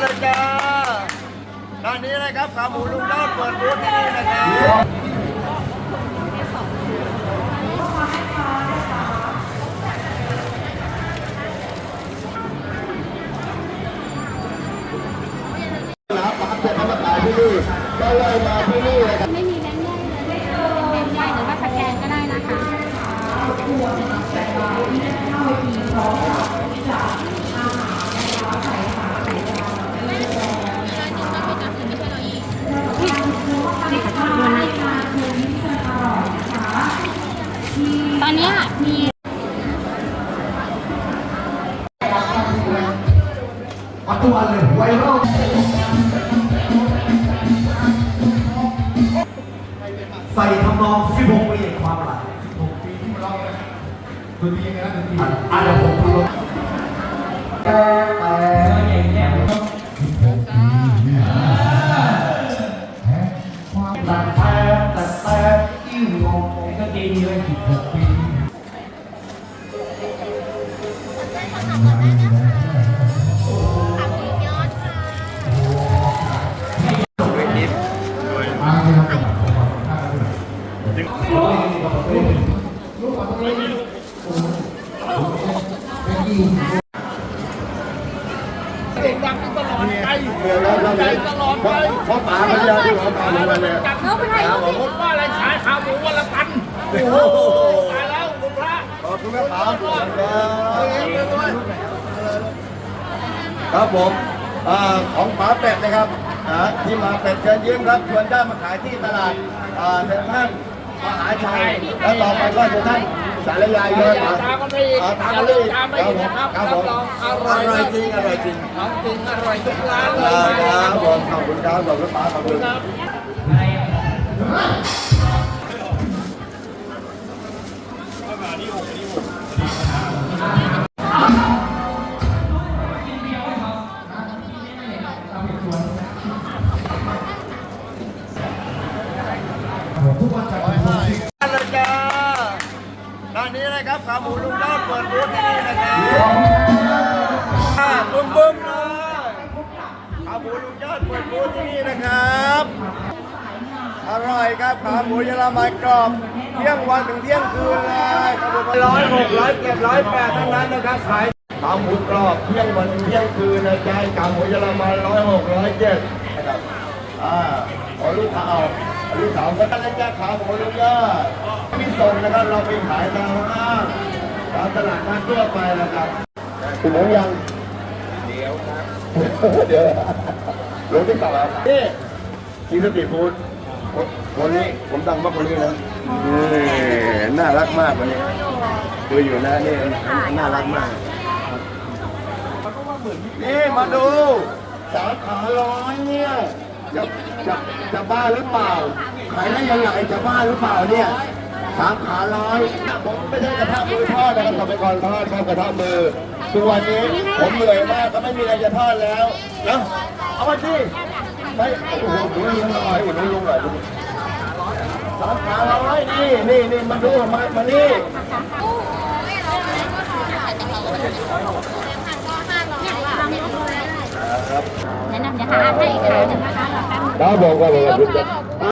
เลยจ้าตอนนี้นะครับขาหมูลุงยอดเปิดบูธที่นี่นะครับนะครับปาเป็ดเอามาขาที่นี่ก็เลยมาที่นี่นะครับ ไม่มีแบงค์ย่อยเลยเป็นแบงค์ย่อยหรือว่าสแกนก็ได้นะคะ ตอนเนี้ยมี ปัจจุบันเลยไวรัลใส่ทำนอง 16 ปีแห่งความหลัง16ปีที่มาร้องนะดนตรียังไงนะดนตรีอะเดี๋ยวผมดูแต่แต่ความรักแต่แต่แต่อิ่วงงก็ดีเลย16ปี เด็กดังตลอดไปเดี๋ยวเราเราใจตลอดไปเพราะป๋าเขาเดียวที่หัวป๋าลงมาเลยจัดเขาไปให้เขาคนว่าอะไรขายขาหมูวันละพันโอ้โหตายแล้วคุณพระขอบคุณแม่ป๋าครับผมอของป๋าเป็ดนะครับที่มาเป็ดเชิญยิ้มครับชวนได้มาขายที่ตลาดเซ็นทรัล มหาชัยแล้วต่อไปก็จะท่านสารยาเยอะนะตามกันไปอีกอ่าอตามย่าลืมตามไปครับอีกนะครับรับรองอร่อยจริงอร่อยจริงของจริงอร่อยทุกร้านเลยครับผมขอบคุณครับขอบคุณป้าขอบคุณครับทุก ตอนนี้นะครับขาหมูลุงยอดเปิดบูธที่นี่นะครับอ่าบึ้มบึ้มๆเลยขาหมูลุงยอดเปิดบูธที่นี่นะครับ อร่อยครับขาหมูเยอรมันกรอบเที่ยงวันถึงเที่ยงคืนเลยครับผมร้อยหกร้อยเจ็ดร้อยแปดทั้งนั้นนะครับขายขาหมูกรอบเที่ยงวันถึงเที่ยงคืนนะจ๊ะขาหมูเยอรมันร้อยหกร้อยเจ็ดนะครับอ่าขอลูกค้าเอาลูกสาวก็ตั้งใจขาหมูลุงยอด มีส่งนะครับเราไปขายตามห้างตามตลาดนัดทั่วไปนะครับคุณหมูยังเดี๋ยวครับเดี๋ยวลงที่ต่อครับนี่กินสตรีทฟู้ดวันนี้ผมดังมากคนนี้นะนี่น่ารักมากวันนี้ดูอยู่นะนี่น่ารักมากนี่มาดู สาขาร้อยเนี่ยจะจะจะบ้าหรือเปล่าขายได้ยังไงจะบ้าหรือเปล่าเนี่ย สามขาร้อยผมไม่ใช่กระทะมือทอดนะครับทำเป็นก่อนทอดครับกระทะมือตัวนนี้ผมเหนื่อยมากก็ไม่มีอะไรจะทอดแล้วนะเอามาสิไปโอ้โหดูลุงหน่อยดูลุงหน่อยดูสามขาร้อยนี่นี่นี่มาดูมามานี่แนะนำเดี๋ยวหาให้อีกขาหนึ่งนะคะรอแป๊บนึงครับผมครับผมยกมา